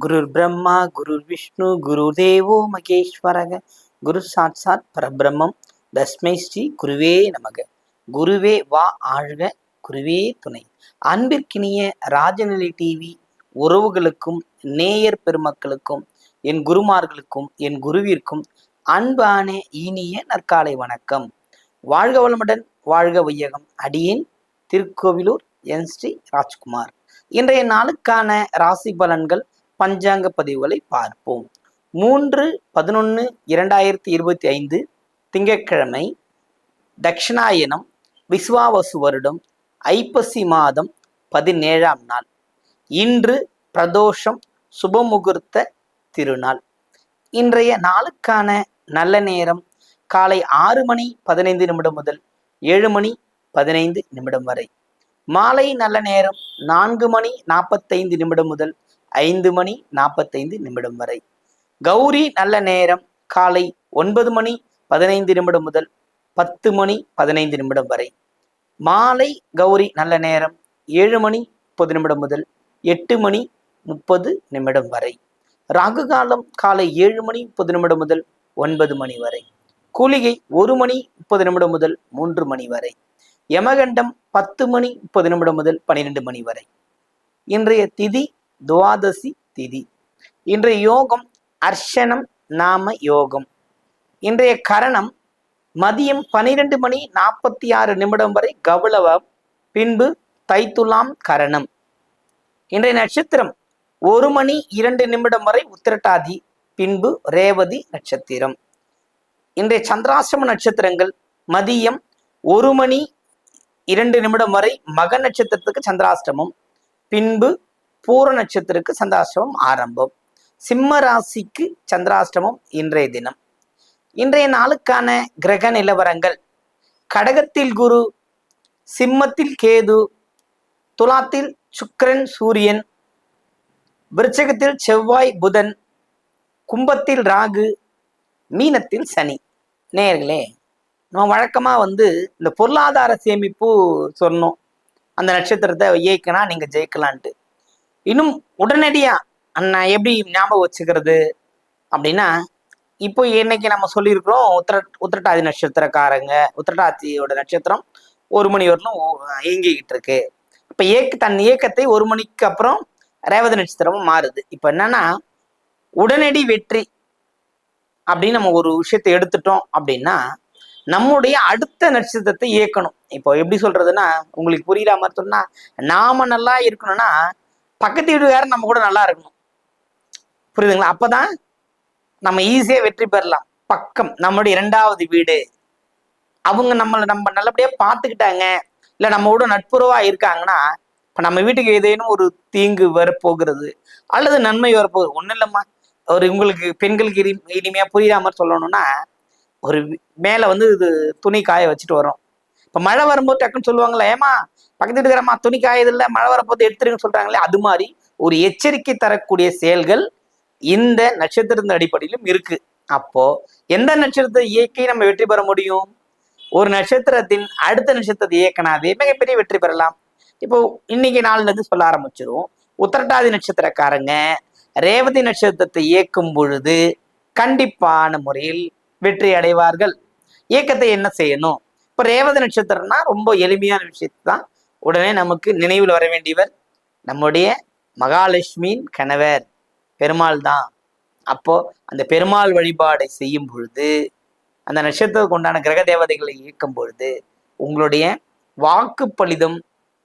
குருர் பிரம்மா குருர் விஷ்ணு குரு தேவோ மகேஸ்வரக குரு சாட்சாத் பரபிரம்மம். தஸ்மை ஸ்ரீ குருவே நமக. குருவே வா ஆழ்க குருவே துணை. அன்பிற்கினிய ராஜநிலை டிவி உறவுகளுக்கும் நேயர் பெருமக்களுக்கும் என் குருமார்களுக்கும் என் குருவிற்கும் அன்பான இனிய நற்காலை வணக்கம். வாழ்க வளமுடன் வாழ்க வையகம். அடியேன் திருக்கோவிலூர் என் ஸ்ரீ ராஜ்குமார். இன்றைய நாளுக்கான ராசி பலன்கள் பஞ்சாங்க பதிவுகளை பார்ப்போம். மூன்று பதினொன்று இரண்டாயிரத்தி இருபத்தி ஐந்து திங்கட்கிழமை தக்ஷணாயனம் விஸ்வாவசு வருடம் ஐப்பசி மாதம் பதினேழாம் நாள். இன்று பிரதோஷம் சுபமுகூர்த்த திருநாள். இன்றைய நாளுக்கான நல்ல நேரம் காலை ஆறு மணி பதினைந்து நிமிடம் முதல் ஏழு மணி பதினைந்து நிமிடம் வரை. மாலை நல்ல நேரம் நான்கு மணி நாற்பத்தைந்து நிமிடம் முதல் ஐந்து மணி நாற்பத்தைந்து நிமிடம் வரை. கௌரி நல்ல நேரம். காலை ஒன்பது மணி பதினைந்து நிமிடம் முதல் பத்து மணி பதினைந்து நிமிடம் வரை. மாலை கௌரி நல்ல நேரம். ஏழு மணி முப்பது நிமிடம் முதல் எட்டு மணி முப்பது நிமிடம் வரை. ராகு காலம் காலை ஏழு மணி முப்பது நிமிடம் முதல் ஒன்பது மணி வரை. கூலிகை ஒரு மணி முப்பது நிமிடம் முதல் மூன்று மணி வரை. யமகண்டம் பத்து மணி முப்பது நிமிடம் முதல் பன்னிரெண்டு மணி வரை. இன்றைய திதி துவாதசி திதி. இன்றைய யோகம் அர்ஷனம் நாம யோகம். இன்றைய கரணம் மதியம் பனிரெண்டு மணி நாற்பத்தி ஆறு நிமிடம் வரை கௌளவம் பின்பு தைத்துலாம் கரணம். இன்றைய நட்சத்திரம் ஒரு மணி இரண்டு நிமிடம் வரை உத்திரட்டாதி பின்பு ரேவதி நட்சத்திரம். இன்றைய சந்திராசிரம நட்சத்திரங்கள் மதியம் ஒரு மணி இரண்டு நிமிடம் வரை மக நட்சத்திரத்துக்கு சந்திராஷ்டமம் பின்பு பூர நட்சத்திரத்துக்கு சந்திராஷ்டமம் ஆரம்பம். சிம்ம ராசிக்கு சந்திராஷ்டமம் இன்றைய தினம். இன்றைய நாளுக்கான கிரக நிலவரங்கள். கடகத்தில் குரு சிம்மத்தில் கேது துலாத்தில் சுக்கரன் சூரியன் விருச்சகத்தில் செவ்வாய் புதன் கும்பத்தில் ராகு மீனத்தில் சனி. நேர்களே நம்ம வழக்கமாக வந்து இந்த பொருளாதார சேமிப்பு சொன்னோம். அந்த நட்சத்திரத்தை இயக்கினா நீங்கள் ஜெயிக்கலான்ட்டு. இன்னும் உடனடியா அண்ணா எப்படி ஞாபகம் வச்சுக்கிறது? அப்படின்னா இப்போ இன்னைக்கு நம்ம சொல்லியிருக்கிறோம் உத்திர உத்திரட்டாதி நட்சத்திரக்காரங்க உத்திரட்டாதியோட நட்சத்திரம் ஒரு மணி வரலும் ஓ- இயங்கிக்கிட்டு இருக்கு. இப்போ இயக்க தன் இயக்கத்தை ஒரு மணிக்கு அப்புறம் ரேவதி நட்சத்திரமும் மாறுது. இப்போ என்னன்னா உடனடி வெற்றி அப்படின்னு நம்ம ஒரு விஷயத்தை எடுத்துட்டோம் அப்படின்னா நம்முடைய அடுத்த நட்சத்திரத்தை இயக்கணும். இப்போ எப்படி சொல்றதுன்னா உங்களுக்கு புரியுற மாதிரி சொன்னா நாம நல்லா இருக்கணும்னா பக்கத்து வீட்டுக்காரர் நம்ம கூட நல்லா இருக்கணும். புரியுதுங்களா? அப்பதான் நம்ம ஈஸியா வெற்றி பெறலாம். பக்கம் நம்மளுடைய இரண்டாவது வீடு. அவங்க நம்மளை நம்ம நல்லபடியா பார்த்துக்கிட்டாங்க. இல்ல நம்ம கூட நட்புறவா இருக்காங்கன்னா இப்ப நம்ம வீட்டுக்கு ஏதேனும் ஒரு தீங்கு வரப்போகிறது. அல்லது நன்மை வரப்போகுது. ஒண்ணும் இல்லைம்மா. ஒரு உங்களுக்கு பெண்களுக்கு இனி இனிமையா புரியுற மாதிரி சொல்லணும்னா ஒரு மேலே மேல வந்து இது துணி காய வச்சுட்டு வரோம் இப்ப மழை வரும்போது டக்குன்னு சொல்லுவாங்களே ஏமா பக்கத்து வீட்டுக்காரம்மா துணி காயது இல்லை மழை வரப்போது எடுத்துருங்கன்னு சொல்றாங்களே அது மாதிரி ஒரு எச்சரிக்கை தரக்கூடிய செயல்கள் இந்த நட்சத்திரத்தின் அடிப்படையிலும் இருக்கு. அப்போ எந்த நட்சத்திரத்தை இயக்கி நம்ம வெற்றி பெற முடியும்? ஒரு நட்சத்திரத்தின் அடுத்த நட்சத்திரத்தை இயக்கினாதே மிகப்பெரிய வெற்றி பெறலாம். இப்போ இன்னைக்கு நாள்ல இருந்து சொல்ல ஆரம்பிச்சிடும் உத்தரட்டாதி நட்சத்திரக்காரங்க ரேவதி நட்சத்திரத்தை இயக்கும் பொழுது கண்டிப்பான முறையில் வெற்றி அடைவார்கள். இயக்கத்தை என்ன செய்யணும்? இப்போ ரேவதி நட்சத்திரம்னா ரொம்ப எளிமையான விஷயத்தை தான் உடனே நமக்கு நினைவில் வர வேண்டியவர் நம்முடைய மகாலட்சுமியின் கணவர் பெருமாள் தான். அப்போ அந்த பெருமாள் வழிபாடை செய்யும் பொழுது அந்த நட்சத்திரத்துக்கு உண்டான கிரக தேவதைகளை இயக்கும் பொழுது உங்களுடைய வாக்கு பலிதம்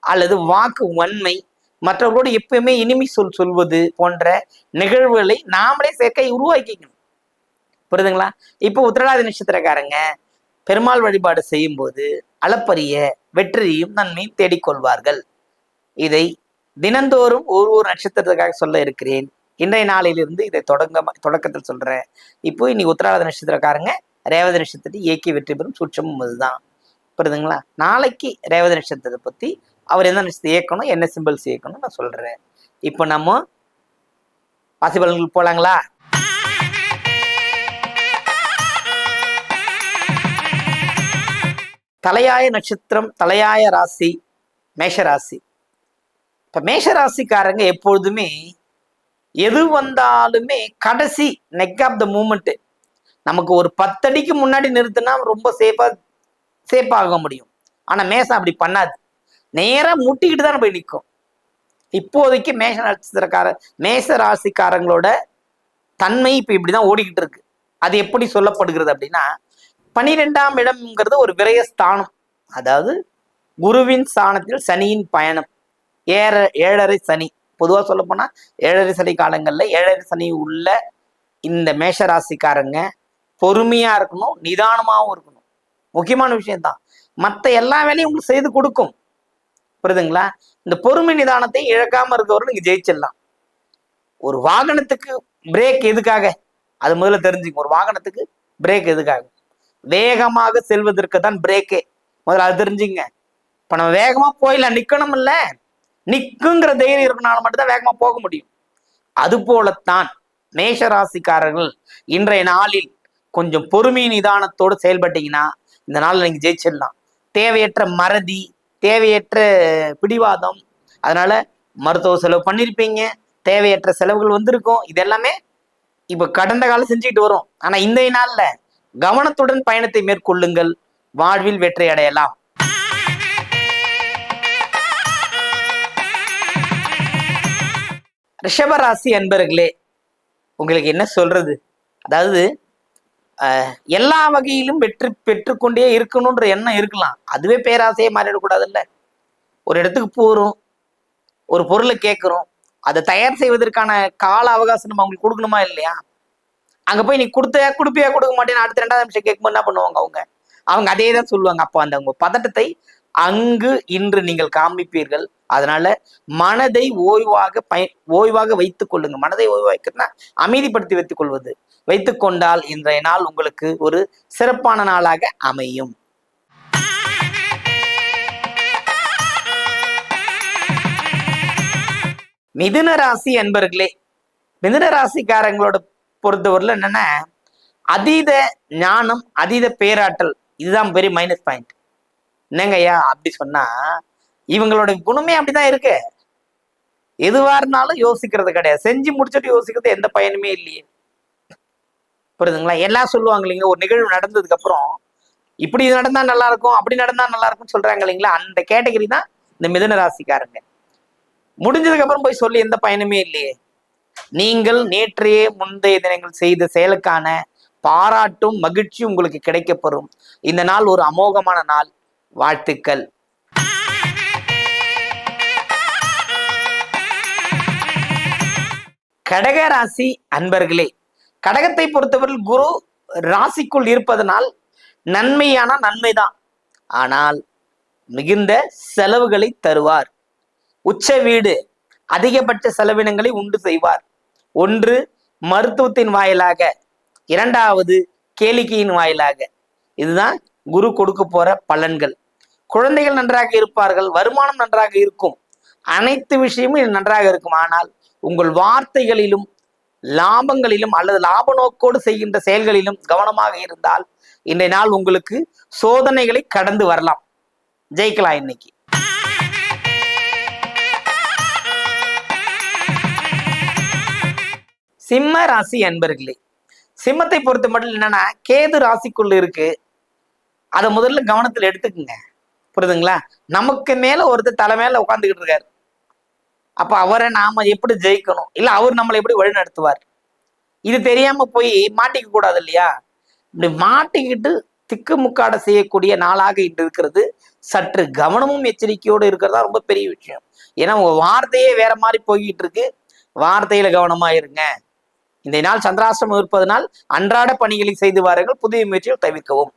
அல்லது வாக்கு வன்மை மற்றவர்களோடு எப்பயுமே இனிமை சொல் சொல்வது போன்ற நிகழ்வுகளை நாமளே சேர்க்கை உருவாக்கிக்கணும். புரியுதுங்களா? இப்போ உத்திரடாதி நட்சத்திரக்காரங்க பெருமாள் வழிபாடு செய்யும்போது அளப்பரிய வெற்றியையும் நன்மையும் தேடிக்கொள்வார்கள். இதை தினந்தோறும் ஒரு ஒரு நட்சத்திரத்துக்காக சொல்ல இருக்கிறேன். இன்றைய நாளிலிருந்து இதை தொடங்க தொடக்கத்தில் சொல்றேன். இப்போ இன்னைக்கு உத்தராத நட்சத்திரக்காரங்க ரேவதி நட்சத்திரத்தை இயக்கி வெற்றி பெறும் சூட்சமும் அதுதான் புரியுதுங்களா? நாளைக்கு ரேவதி நட்சத்திரத்தை பத்தி அவர் எந்த நட்சத்திரம் இயக்கணும் என்ன சிம்பிள்ஸ் இயக்கணும் நான் சொல்றேன். இப்போ நம்ம வாசிபலன்களுக்கு போலாங்களா? தலையாய நட்சத்திரம் தலையாய ராசி மேஷராசி. இப்ப மேஷராசிக்காரங்க எப்பொழுதுமே எது வந்தாலுமே கடைசி நெக் ஆஃப் த மூமெண்ட் நமக்கு ஒரு பத்தடிக்கு முன்னாடி நிறுத்தினா ரொம்ப சேஃபாக சேஃப் ஆக முடியும். ஆனா மேசம் அப்படி பண்ணாது. நேரா முட்டிக்கிட்டு தான் போய் நிற்கும் இப்போதைக்கு மேஷ நட்சத்திரக்கார மேஷ ராசிக்காரங்களோட தன்மை இப்ப இப்படிதான் ஓடிக்கிட்டு இருக்கு. அது எப்படி சொல்லப்படுகிறது அப்படின்னா பனிரெண்டாம் இடம்ங்கிறது ஒரு விரய ஸ்தானம். அதாவது குருவின் ஸ்தானத்தில் சனியின் பயணம். ஏற ஏழரை சனி. பொதுவாக சொல்ல போனால் ஏழரை சனி காலங்களில் ஏழரை சனி உள்ள இந்த மேஷராசிக்காரங்க பொறுமையா இருக்கணும் நிதானமாகவும் இருக்கணும். முக்கியமான விஷயம்தான். மற்ற எல்லா வேலையும் உங்களுக்கு செய்து கொடுக்கும். புரியுதுங்களா? இந்த பொறுமை நிதானத்தை இழக்காம இருக்கவரை நீங்க ஜெயிச்சிடலாம். ஒரு வாகனத்துக்கு பிரேக் எதுக்காக? அது முதல்ல தெரிஞ்சுக்கும் ஒரு வாகனத்துக்கு பிரேக் எதுக்காக? வேகமாக செல்வதற்கு தான் பிரேக்கே முதல்ல அது தெரிஞ்சுங்க. இப்ப நம்ம வேகமா போயிடலாம் நிக்கணும் இல்ல நிக்குங்கிற தைரியம் இருக்கனால மட்டும்தான் வேகமா போக முடியும். அது போலத்தான் மேஷ ராசிக்காரர்கள் இன்றைய நாளில் கொஞ்சம் பொறுமை நிதானத்தோடு செயல்பட்டீங்கன்னா இந்த நாள் நீங்க ஜெயிச்சிடலாம். தேவையற்ற மறதி தேவையற்ற பிடிவாதம் அதனால மருத்துவ செலவு பண்ணியிருப்பீங்க தேவையற்ற செலவுகள் வந்திருக்கும். இது எல்லாமே இப்ப கடந்த காலம் செஞ்சுக்கிட்டு வரும். ஆனா இன்றைய நாள்ல கவனத்துடன் பயணத்தை மேற்கொள்ளுங்கள். வாழ்வில் வெற்றி அடையலாம். ரிஷபராசி அன்பர்களே உங்களுக்கு என்ன சொல்றது? அதாவது எல்லா வகையிலும் வெற்றி பெற்றுக்கொண்டே இருக்கணுன்ற எண்ணம் இருக்கலாம். அதுவே பேராசையே மாறிடக்கூடாதுல்ல. ஒரு இடத்துக்கு போறோம் ஒரு பொருளை கேட்குறோம் அதை தயார் செய்வதற்கான கால அவகாசம் நம்ம அவங்களுக்கு கொடுக்கணுமா இல்லையா? அங்க போய் நீ கொடுத்த கொடுப்பியா கொடுக்க மாட்டேன்னு அடுத்த ரெண்டாவது நிமிஷம் கேட்கும்போது என்ன பண்ணுவாங்க அவங்க? அவங்க அதே தான் சொல்லுவாங்க. அப்போ அந்த உங்க பதட்டத்தை அங்கு இன்று நீங்கள் காமிப்பீர்கள் அதனால மனதை ஓய்வாக பய ஓய்வாக வைத்துக் கொள்ளுங்க. மனதை ஓய்வாக வைக்கிறதுனா அமைதிப்படுத்தி வைத்துக் கொள்வது. வைத்துக் கொண்டால் இன்றைய நாள் உங்களுக்கு ஒரு சிறப்பான நாளாக அமையும். மிதுன ராசி அன்பர்களே மிதுன ராசிக்காரங்களோட பொறுத்தவரையில் என்னன்னா அதீத ஞானம் அதீத பேராற்றல் இதுதான் பெரிய மைனஸ் பாயிண்ட் என்னங்க ஐயா அப்படி சொன்னா இவங்களோட குணமே அப்படிதான் இருக்கு. எதுவா இருந்தாலும் யோசிக்கிறது கிடையாது. செஞ்சு முடிச்சுட்டு யோசிக்கிறது எந்த பயனுமே இல்லையே. புரியுதுங்களா? எல்லாம் சொல்லுவாங்க இல்லைங்க ஒரு நிகழ்வு நடந்ததுக்கு அப்புறம் இப்படி நடந்தா நல்லா இருக்கும் அப்படி நடந்தா நல்லா இருக்கும்னு சொல்றாங்க இல்லைங்களா? அந்த கேட்டகரி தான் இந்த மிதன ராசிக்காரங்க. முடிஞ்சதுக்கு அப்புறம் போய் சொல்லி எந்த பயனுமே இல்லையே. நீங்கள் நேற்றையே முந்தைய தினங்கள் செய்த செயலுக்கான பாராட்டும் மகிழ்ச்சியும் உங்களுக்கு கிடைக்கப்பெறும். இந்த நாள் ஒரு அமோகமான நாள். வாழ்த்துக்கள். கடக ராசி அன்பர்களே கடகத்தை பொறுத்தவரையில் குரு ராசிக்குள் இருப்பதனால் நன்மையான நன்மைதான். ஆனால் மிகுந்த செலவுகளை தருவார். உச்ச வீடு அதிகபட்ச செலவினங்களை உண்டு செய்வார். ஒன்று மருத்துவத்தின் வாயிலாக. இரண்டாவது கேளிக்கையின் வாயிலாக. இதுதான் குரு கொடுக்க போற பலன்கள். குழந்தைகள் நன்றாக இருப்பார்கள் வருமானம் நன்றாக இருக்கும். அனைத்து விஷயமும் நன்றாக இருக்கும். ஆனால் உங்கள் வார்த்தைகளிலும் லாபங்களிலும் அல்லது லாப நோக்கோடு செய்கின்ற செயல்களிலும் கவனமாக இருந்தால் இன்றைய நாள் உங்களுக்கு சோதனைகளை கடந்து வரலாம். ஜெயிக்கலாம் இன்னைக்கு. சிம்ம ராசி அன்பர்களே சிம்மத்தை பொறுத்த மட்டும் என்னன்னா கேது ராசிக்குள்ள இருக்கு. அதை முதல்ல கவனத்தில் எடுத்துக்குங்க. புரியுதுங்களா? நமக்கு மேல ஒருத்தர் தலை மேல உட்காந்துக்கிட்டு இருக்காரு. அப்ப அவரை நாம எப்படி ஜெயிக்கணும்? இல்ல அவர் நம்மளை எப்படி வழிநடத்துவார்? இது தெரியாம போய் மாட்டிக்க கூடாது இல்லையா? இப்படி மாட்டிக்கிட்டு திக்கு முக்காட செய்யக்கூடிய நாளாக இன்று இருக்கிறது. சற்று கவனமும் எச்சரிக்கையோடு இருக்கிறதா ரொம்ப பெரிய விஷயம். ஏன்னா உங்க வார்த்தையே வேற மாதிரி போய்கிட்டு இருக்கு. வார்த்தையில கவனமா இருங்க. இந்த நாள் சந்திராசிரமம் இருப்பதனால் அன்றாட பணிகளை செய்து வாருங்கள். புதிய முயற்சிகள் தவிர்க்கவும்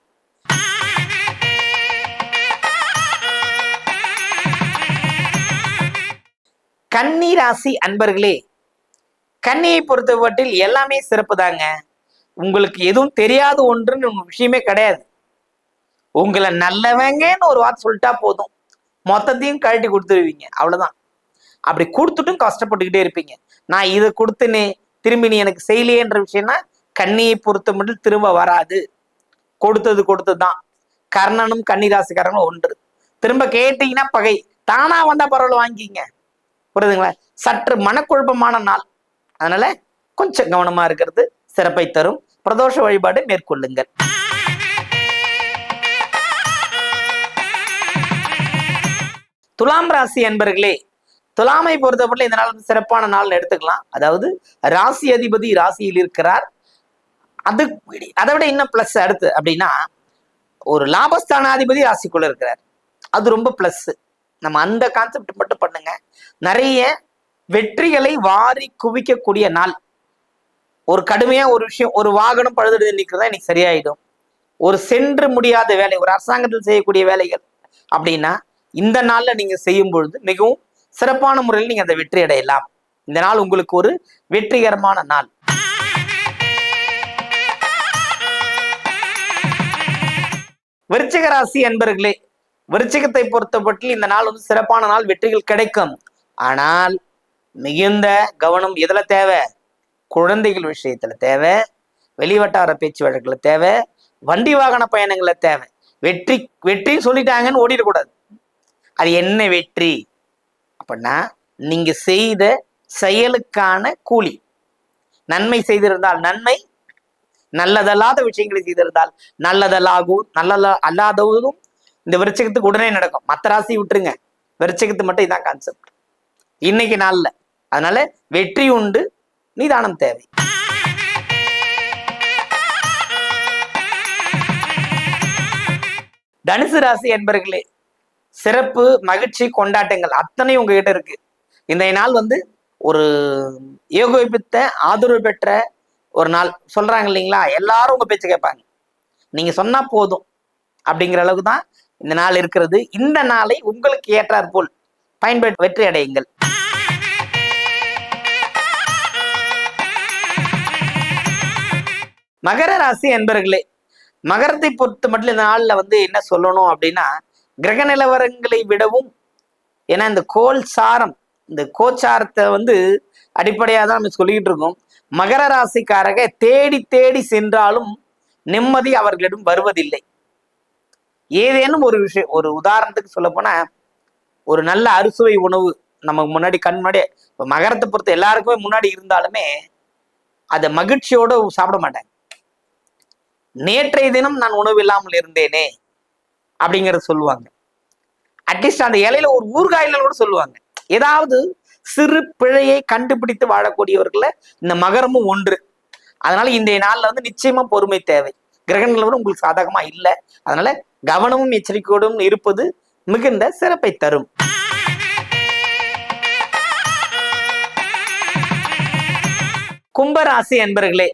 கன்னி ராசி அன்பர்களே கன்னியை பொறுத்தவற்றில் எல்லாமே சிறப்பு தாங்க உங்களுக்கு எதுவும் தெரியாத ஒன்றுன்னு விஷயமே கிடையாது. உங்களை நல்லவங்கன்னு ஒரு வார்த்தை சொல்லிட்டா போதும். மொத்தத்தையும் கழட்டி கொடுத்துருவீங்க. அவ்வளவுதான். அப்படி கொடுத்துட்டும் கஷ்டப்பட்டுக்கிட்டே இருப்பீங்க. நான் இதை கொடுத்தனே திரும்பி நீ எனக்கு செய்யலையேன்ற விஷயம்னா கண்ணியை பொறுத்த மட்டும் திரும்ப வராது. கொடுத்தது கொடுத்தது தான் கர்ணனும் கன்னிராசிக்காரங்களும் ஒன்று. திரும்ப கேட்டீங்கன்னா பகை. தானா வந்தா பரவாயில்ல வாங்கிக்கிங்க. புரியுதுங்களா? சற்று மனக்குழப்பமான நாள். அதனால கொஞ்சம் கவனமா இருக்கிறது சிறப்பை தரும். பிரதோஷ வழிபாடு மேற்கொள்ளுங்கள். துலாம் ராசி என்பர்களே துலாமை பொறுத்தப்பட்ட இந்த நாள் வந்து சிறப்பான நாள் எடுத்துக்கலாம். அதாவது ராசி அதிபதி ராசியில் இருக்கிறார். அது அதை விட இன்னும் பிளஸ் அடுத்து அப்படின்னா ஒரு லாபஸ்தானாதிபதி ராசிக்குள்ள இருக்கிறார். அது ரொம்ப பிளஸ் நம்ம அந்த கான்செப்ட் மட்டும் பண்ணுங்க. நிறைய வெற்றிகளை வாரி குவிக்கக்கூடிய நாள். ஒரு கடுமையா ஒரு விஷயம் ஒரு வாகனம் பழுது நிற்கிறதா இன்னைக்கு சரியாயிடும். ஒரு சென்று முடியாத வேலை ஒரு அரசாங்கத்தில் செய்யக்கூடிய வேலைகள் அப்படின்னா இந்த நாள்ல நீங்க செய்யும் பொழுது மிகவும் சிறப்பான முறையில் நீங்க அந்த வெற்றி அடையலாம். இந்த நாள் உங்களுக்கு ஒரு வெற்றிகரமான நாள். விருச்சிக ராசி என்பர்களே விருச்சிகத்தை பொறுத்தப்பட்டில் இந்த நாள் வந்து சிறப்பான நாள் வெற்றிகள் கிடைக்கும். ஆனால் மிகுந்த கவனம் எதுல தேவை? குழந்தைகள் விஷயத்துல தேவை வெளிவட்டார பேச்சு வழக்குல தேவை வண்டி வாகன பயணங்கள்ல தேவை. வெற்றி வெற்றின்னு சொல்லிட்டாங்கன்னு ஓடிடக்கூடாது. அது என்ன வெற்றி? அப்படின்னா நீங்க செய்த செயலுக்கான கூலி. நன்மை செய்திருந்தால் நன்மை நல்லதல்லாத விஷயங்களை செய்திருந்தால் நல்லதல்லாகும் நல்லதா அல்லாதவதும் இந்த விருச்சகத்துக்கு உடனே நடக்கும். மற்ற ராசி விட்டுருங்க. விருச்சகத்து மட்டும் இதான் கான்செப்ட் இன்னைக்கு நாளில். அதனால வெற்றி உண்டு நிதானம் தேவை. தனுசு ராசி என்பர்களே சிறப்பு மகிழ்ச்சி கொண்டாட்டங்கள் அத்தனை உங்ககிட்ட இருக்கு. இன்றைய நாள் வந்து ஒரு ஏகோபித்த ஆதரவு பெற்ற ஒரு நாள். சொல்றாங்க இல்லைங்களா? எல்லாரும் உங்க பேச்சு கேட்பாங்க. நீங்க சொன்னா போதும் அப்படிங்கிற அளவுக்கு தான் இந்த நாள் இருக்கிறது. இந்த நாளை உங்களுக்கு ஏற்றாற் போல் பயன்பெற்று வெற்றி அடையுங்கள். மகர ராசி என்பர்களே மகரத்தை பொறுத்த மட்டும் இந்த நாளில் வந்து என்ன சொல்லணும் அப்படின்னா கிரக நிலவரங்களை விடவும் ஏன்னா இந்த கோல் சாரம் இந்த கோச்சாரத்தை வந்து அடிப்படையாக தான் நம்ம சொல்லிக்கிட்டு இருக்கோம். மகர ராசிக்காரக தேடி தேடி சென்றாலும் நிம்மதி அவர்களிடம் வருவதில்லை. ஏதேனும் ஒரு விஷயம் ஒரு உதாரணத்துக்கு சொல்ல போனா ஒரு நல்ல அறுசுவை உணவு நமக்கு முன்னாடி கண் முன்னாடி இப்போ மகரத்தை பொறுத்த எல்லாருக்குமே முன்னாடி இருந்தாலுமே அதை மகிழ்ச்சியோட சாப்பிட மாட்டாங்க. நேற்றைய தினம் நான் உணவு இல்லாமல் இருந்தேனே அப்படிங்கறத சொல்லுவாங்க. அட்லீஸ்ட் அந்த இலையில ஒரு ஊர்காயில கூட சொல்லுவாங்க. ஏதாவது சிறு பிழையை கண்டுபிடித்து வாழக்கூடியவர்கள இந்த மகரமும் ஒன்று. அதனால இந்த நாள்ல வந்து நிச்சயமா பொறுமை தேவை. கிரகங்கள் கூட உங்களுக்கு சாதகமா இல்லை. அதனால கவனமும் எச்சரிக்கையோடும் இருப்பது மிகுந்த சிறப்பை தரும். கும்பராசி என்பர்களே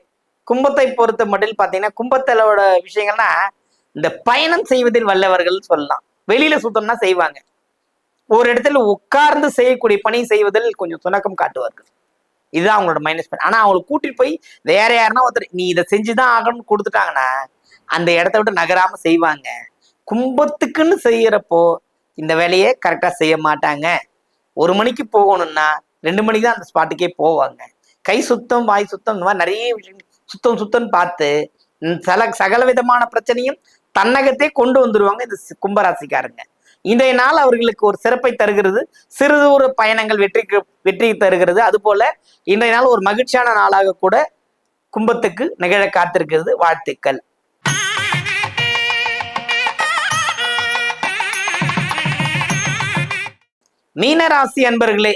கும்பத்தை பொறுத்த மட்டும் பாத்தீங்கன்னா கும்பத்தலோட விஷயங்கள்னா இந்த பயணம் செய்வதில் வல்லவர்கள் சொல்லலாம். வெளியில சுத்தம்னா செய்வாங்க. ஒரு இடத்துல உட்கார்ந்து செய்யக்கூடிய பணி செய்வதில் கொஞ்சம் சுணக்கம் காட்டுவார்கள். இதுதான் அவங்களோட மைனஸ் பாயிண்ட் ஆனா அவங்களை கூட்டிட்டு போய் வேற யாருன்னா ஒருத்தர் நீ இதை செஞ்சுதான் ஆகணும்னு கொடுத்துட்டாங்கன்னா அந்த இடத்த விட்டு நகராம செய்வாங்க. கும்பத்துக்குன்னு செய்யறப்போ இந்த வேலையை கரெக்டா செய்ய மாட்டாங்க. ஒரு மணிக்கு போகணும்னா ரெண்டு மணிக்கு தான் அந்த ஸ்பாட்டுக்கே போவாங்க. கை சுத்தம் வாய் சுத்தம் இந்த மாதிரி நிறைய விஷயம் சுத்தம் சுத்தம்னு பார்த்து சல சகல விதமான பிரச்சனையும் தன்னகத்தே கொண்டு வந்துருவாங்க இந்த கும்பராசிக்காரங்க. இன்றைய நாள் அவர்களுக்கு ஒரு சிறப்பை தருகிறது. சிறு தூர பயணங்கள் வெற்றிக்கு வெற்றி தருகிறது. அதுபோல இன்றைய நாள் ஒரு மகிழ்ச்சியான நாளாக கூட கும்பத்துக்கு நிகழ காத்திருக்கிறது. வாழ்த்துக்கள். மீனராசி அன்பர்களே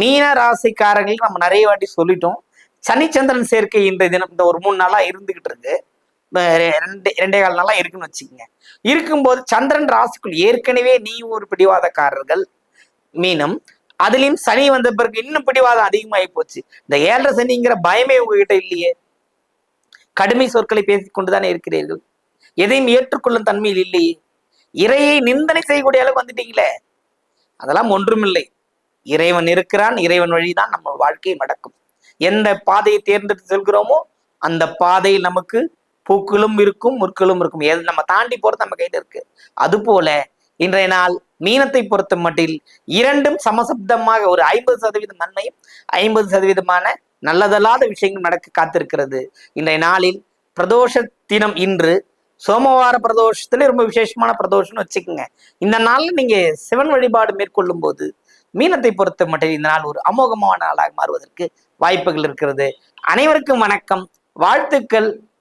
மீன ராசிக்காரர்களுக்கு நம்ம நிறைய வாட்டி சொல்லிட்டோம். சனிச்சந்திரன் சேர்க்கை இந்த தினம் இந்த ஒரு மூணு நாளா இருந்துகிட்டு இருக்கு. ரெண்டு ரெண்டே கால் நாளா இருக்குன்னு வச்சுக்கோங்க. இருக்கும்போது சந்திரன் ராசிக்குள் ஏற்கனவே நீ ஒரு பிடிவாதக்காரர்கள் மீனம். அதுலயும் சனி வந்த பிறகு இன்னும் பிடிவாதம் அதிகமாகி போச்சு. இந்த ஏழரை சனிங்கிற பயமே உங்ககிட்ட இல்லையே. கடுமை சொற்களை பேசிக் கொண்டுதானே இருக்கிறீர்கள். எதையும் ஏற்றுக்கொள்ளும் தன்மையில் இல்லையே. இறையை நிந்தனை செய்யக்கூடிய அளவுக்கு வந்துட்டீங்களே. அதெல்லாம் ஒன்றுமில்லை. இறைவன் இருக்கிறான் இறைவன் வழிதான் நம்ம வாழ்க்கை நடக்கும். எந்த பாதையை தேர்ந்தெடுத்து செல்கிறோமோ அந்த பாதையில் நமக்கு பூக்களும் இருக்கும் முற்களும் இருக்கும். எது நம்ம தாண்டி போறது நம்ம கையில இருக்கு. அது போல இன்றைய நாள் மீனத்தை பொறுத்த மட்டில் இரண்டும் சமசப்தமாக ஒரு ஐம்பது சதவீதம் நன்மையும் ஐம்பது சதவீதமான நல்லதல்லாத விஷயங்கள் நடக்க காத்திருக்கிறது. இன்றைய நாளில் பிரதோஷ தினம் இன்று சோமவார பிரதோஷத்துல ரொம்ப விசேஷமான பிரதோஷம்னு வச்சுக்கோங்க. இந்த நாள்ல நீங்க சிவன் வழிபாடு மேற்கொள்ளும் போது மீனத்தை பொறுத்த மட்டும் இந்த நாள் ஒரு அமோகமான நாளாக மாறுவதற்கு வாய்ப்புகள் இருக்கிறது. அனைவருக்கும் வணக்கம். வாழ்த்துக்கள்.